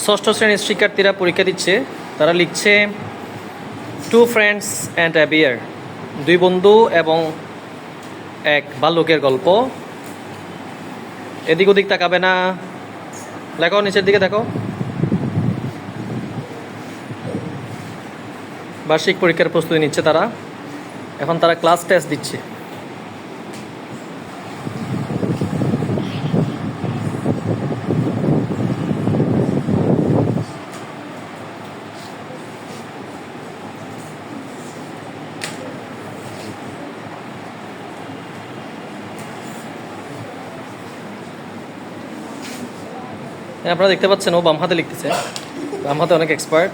ষষ্ঠ শ্রেণির শিক্ষার্থীরা পরীক্ষা দিচ্ছে। তারা লিখছে two friends and a bear দুই বন্ধু এবং এক বালকের গল্প। এদিক ওদিক তাকাবে না। লেখো নিচের দিকে দেখো বার্ষিক পরীক্ষার প্রস্তুতি নিচ্ছে তারা। এখন তারা ক্লাস টেস্ট দিচ্ছে। আপনারা দেখতে পাচ্ছেন ও বাম হাতে লিখতেছে। বাম হাতে অনেক এক্সপার্ট